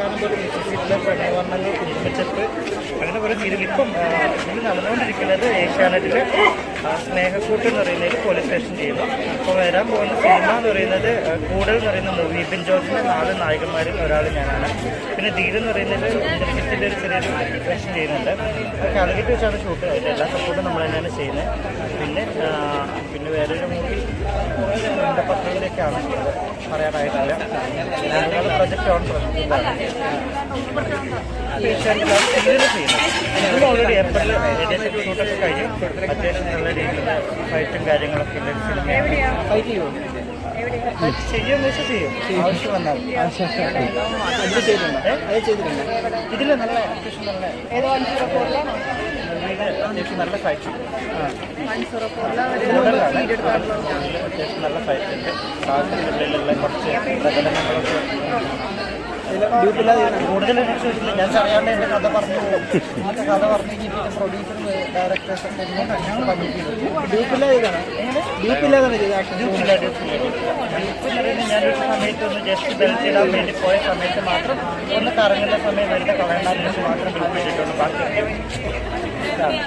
കാണുമ്പോൾ വിശ്വസിച്ചിട്ടുള്ള പ്രണയവർണങ്ങൾ കുടുംബച്ചെപ്പ്. അങ്ങനെ കുറേ സീരിയൽ ഇപ്പം ഇതിൽ നടന്നുകൊണ്ടിരിക്കുന്നത് ഏഷ്യാനെറ്റിലെ സ്നേഹക്കൂട്ട് എന്ന് ഒരു പോലീസ് സ്റ്റേഷൻ ചെയ്യുന്നു. അപ്പോൾ വരാൻ പോകുന്ന സിനിമ എന്ന് പറയുന്നത് കൂടൽ എന്ന് പറയുന്ന മൂവി ബിൻ ജോസിന്റെ നാല് നായകന്മാരിൽ ഒരാൾ ഞാനാണ്. പിന്നെ ധീര എന്ന് പറയുന്നത് ഇന്ദ്രജിത്തിന്റെ ഒരു ചെറിയൊരു വേഷം ചെയ്യുന്നുണ്ട്. കാലിക്കറ്റ് വെച്ചാണ് ഷൂട്ട് അതിന്റെ എല്ലാ സപ്പോർട്ടും നമ്മൾ തന്നെയാണ് ചെയ്യുന്നത്. പിന്നെ പത്രത്തിലേക്കാണ് പറയാനായിട്ടില്ല. ഞങ്ങൾ പ്രൊജക്റ്റ് ഓൺ ചെയ്യുന്നത്. ഓൾറെഡി ഏപ്രിൽ ഏകദേശം ഷൂട്ടൊക്കെ കഴിഞ്ഞു. അത്യാവശ്യം നല്ല രീതിയിൽ ഫൈറ്റും കാര്യങ്ങളൊക്കെ ഉണ്ട്. സിനിമ ഫൈറ്റ് ചെയ്യുമോ ചെയ്യുമെന്ന് വെച്ചാൽ ചെയ്യും ആവശ്യം വന്നാൽ. ഇതിൽ നല്ല അത്യാവശ്യം നല്ല അത്യാവശ്യം നല്ല ഫൈറ്റ് അത്യാവശ്യം നല്ല ഫൈറ്റ് ഉണ്ട്. സാഹചര്യങ്ങളിലുള്ള കുറച്ച് പ്രകടനങ്ങളൊക്കെ കൂടുതൽ ഞാൻ അറിയാണ്ട് എന്റെ കഥ പറഞ്ഞു പോകും. ഇന്നത്തെ കഥ പറഞ്ഞു കഴിഞ്ഞിട്ട് പ്രൊഡ്യൂസറും ഡയറക്ടേഴ്സ് ഒക്കെ എന്നെ ഗ്രൂപ്പിൽ ഞാനൊരു സമയത്ത് ഒന്ന് ജസ്റ്റ് ബെൽറ്റ് ഇടാൻ വേണ്ടി പോയ സമയത്ത് മാത്രം ഒന്ന് കറങ്ങുന്ന സമയം വെറുതെ കളയണ്ടെന്ന് മാത്രം ഇട്ടിട്ടുള്ളൂ ബാക്കി.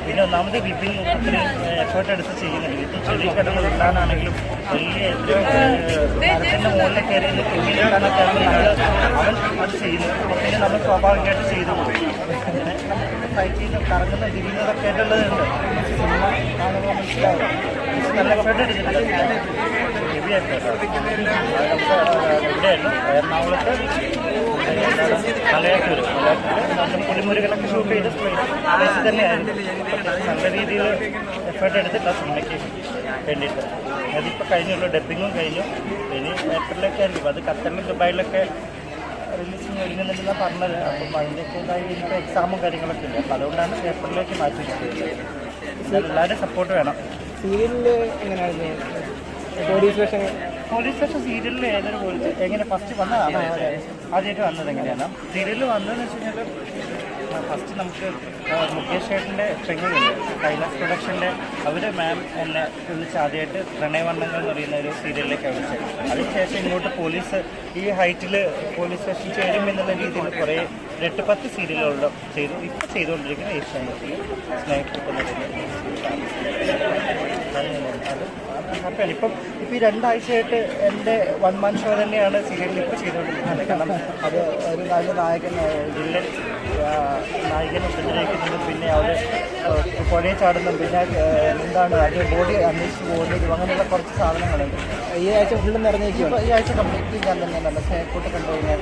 പിന്നെ ഒന്നാമത് വിപിൻ അത്രയും എഫേർട്ട് എടുത്ത് ചെയ്യുന്നുണ്ട്. ചെറിയ കടകൾ ഉണ്ടാകാനാണെങ്കിലും വലിയ മരത്തിന്റെ മുകളിൽ കയറി അവൻ അത് ചെയ്യുന്നു. പിന്നെ നമ്മൾ സ്വാഭാവികമായിട്ട് ചെയ്തു പോകും. ചെയ്യുന്ന കറങ്ങുന്ന തിരിയുന്നതൊക്കെ ആയിട്ടുള്ളതുണ്ട്. സിനിമ എഫേർട്ട് എടുത്തിട്ടുണ്ട്. എറണാകുളത്ത് അതിപ്പോൾ കഴിഞ്ഞുള്ളൂ ഡബിങ്ങും കഴിഞ്ഞു ഇനി ഏപ്രിലൊക്കെ ആയിരിക്കും അത് ഖത്തറിലും ദുബായിലൊക്കെ റിലീസിങ് ഒരുങ്ങുന്നുണ്ടെന്നാണ് പറഞ്ഞത് അപ്പം അതിന്റെയൊക്കെ ഇതായി എനിക്ക് എക്സാമും കാര്യങ്ങളൊക്കെ ഉണ്ട് അപ്പോൾ അതുകൊണ്ടാണ് ഏപ്രിലേക്ക് മാറ്റി എല്ലാവരും സപ്പോർട്ട് വേണം സീരിയലിൽ എങ്ങനെയായിരുന്നു? Police station. പോലീസ് സ്റ്റേഷൻ സീരിയലിൽ ഏതൊരു പോലീസ്? എങ്ങനെ ഫസ്റ്റ് വന്നതാണ് ആദ്യമായിട്ട് വന്നത് എങ്ങനെയാണ്? സീരിയലിൽ വന്നതെന്ന് വെച്ച് കഴിഞ്ഞാൽ ഫസ്റ്റ് നമുക്ക് മുകേഷ് ഏട്ടന്റെ ട്രെയിനിങ് കൈലാസ് പ്രൊഡക്ഷന്റെ അവർ മാം എന്നെ വിളിച്ച് ആദ്യമായിട്ട് പ്രണയവർണങ്ങൾ എന്ന് പറയുന്ന ഒരു സീരിയലിലേക്ക് വിളിച്ചത് അതിനുശേഷം ഇങ്ങോട്ട് പോലീസ് ഈ ഹൈറ്റിൽ പോലീസ് സ്റ്റേഷൻ ചേരും എന്നുള്ള രീതിയിൽ കുറേ എട്ട് പത്ത് സീരിയലുകളിലും ചെയ്തു. ഇപ്പോൾ ചെയ്തുകൊണ്ടിരിക്കുന്ന ഏഷ്യാനെറ്റിൽ സ്നേഹിക്കുന്ന ഇപ്പം ഇപ്പം ഈ രണ്ടാഴ്ചയായിട്ട് എന്റെ വൺ മന്ത് ഷോ തന്നെയാണ് സീരിയലിൽ ഇപ്പോൾ ചെയ്തുകൊണ്ടിരിക്കുന്നത്. കാരണം അത് ഒരു നല്ല നായകൻ വില്ലൻ നായകനെ ഉപദ്രവിക്കുന്നുണ്ട് പിന്നെ അവർ പുഴയെ ചാടുന്നു പിന്നെ എന്താണ് അത് ബോഡി അന്വേഷിച്ച് പോകുന്നതും. അങ്ങനെയുള്ള കുറച്ച് സാധനങ്ങളുണ്ട്. ഈ ആഴ്ച ഫുള്ള് നിറഞ്ഞിരിക്കും ഈ ആഴ്ച കംപ്ലീറ്റ് ചെയ്യാൻ തന്നെ നല്ല സ്നേഹക്കൂട്ട് കണ്ടു കഴിഞ്ഞാൽ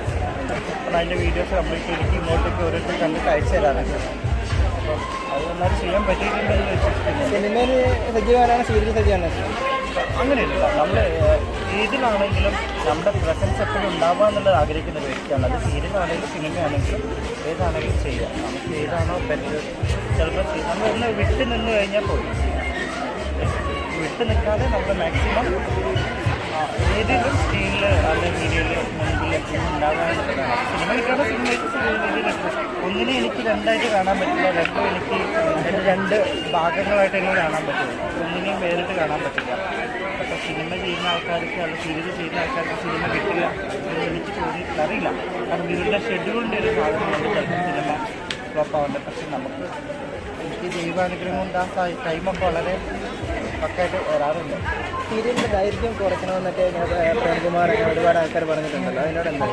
അപ്പം അതിന്റെ വീഡിയോസ് കംപ്ലീറ്റ് എനിക്ക് ഇങ്ങോട്ടേക്ക് ഓരോരുത്തർ കണ്ടിട്ട് അയച്ചു തരാനൊക്കെ അപ്പം അത് നന്നായിട്ട് ചെയ്യാൻ പറ്റിയിട്ടുണ്ടെന്ന് വിശ്വസിക്കുന്നു സിനിമയിൽ സജീവമാണ് സീരിയൽ സജീവമാണ്? അങ്ങനെയല്ല നമ്മൾ ഏതിലാണെങ്കിലും നമ്മുടെ പ്രസൻസ് എപ്പോഴും ഉണ്ടാവുക എന്നുള്ളത് ആഗ്രഹിക്കുന്ന ഒരു വ്യക്തിയാണ്. അത് സീരിയലാണെങ്കിലും സിനിമയാണെങ്കിലും ഏതാണെങ്കിലും ചെയ്യാം. നമുക്ക് ഏതാണോ ബെറ്റർ ചിലപ്പോൾ നമ്മൾ ഒന്ന് വിട്ട് നിന്ന് കഴിഞ്ഞാൽ പോയി. വിട്ട് നിൽക്കാതെ നമ്മൾ മാക്സിമം ഏതെങ്കിലും സ്ക്രീനിൽ അല്ലെങ്കിൽ മീഡിയയിൽ മുൻപിൽ എപ്പോഴും സിനിമ സിനിമയ്ക്ക് ഒന്നിനെ എനിക്ക് രണ്ടായിട്ട് കാണാൻ പറ്റില്ല. രണ്ടും എനിക്ക് രണ്ട് ഭാഗങ്ങളായിട്ട് എനിക്ക് കാണാൻ പറ്റില്ല. ഒന്നിനെയും വേറിട്ട് കാണാൻ പറ്റില്ല. അപ്പോൾ സിനിമ ചെയ്യുന്ന ആൾക്കാർക്ക് അല്ല സീരിയൽ ചെയ്യുന്ന ആൾക്കാർക്ക് സിനിമ കിട്ടില്ല എന്ന് എനിക്ക് തോന്നിയിട്ടില്ല. അറിയില്ല. കാരണം ഇവരുടെ ഷെഡ്യൂളിന്റെ ഒരു ഭാഗമാണ് ചിലപ്പോൾ സിനിമ ഫ്ലോപ്പ് ആവുന്നുണ്ട്. പക്ഷെ നമുക്ക് എനിക്ക് ദൈവാനുഗ്രഹം കൊണ്ട് ആ ടൈമൊക്കെ വളരെ പക്കായിട്ട് വരാറുണ്ട്. സീരിയലിന്റെ ദൈർഘ്യം കുറയ്ക്കണമെന്നൊക്കെ പ്രേംകുമാർ ഒരുപാട് ആൾക്കാർ പറഞ്ഞിട്ടുണ്ടല്ലോ. അതിനോട് എന്താ?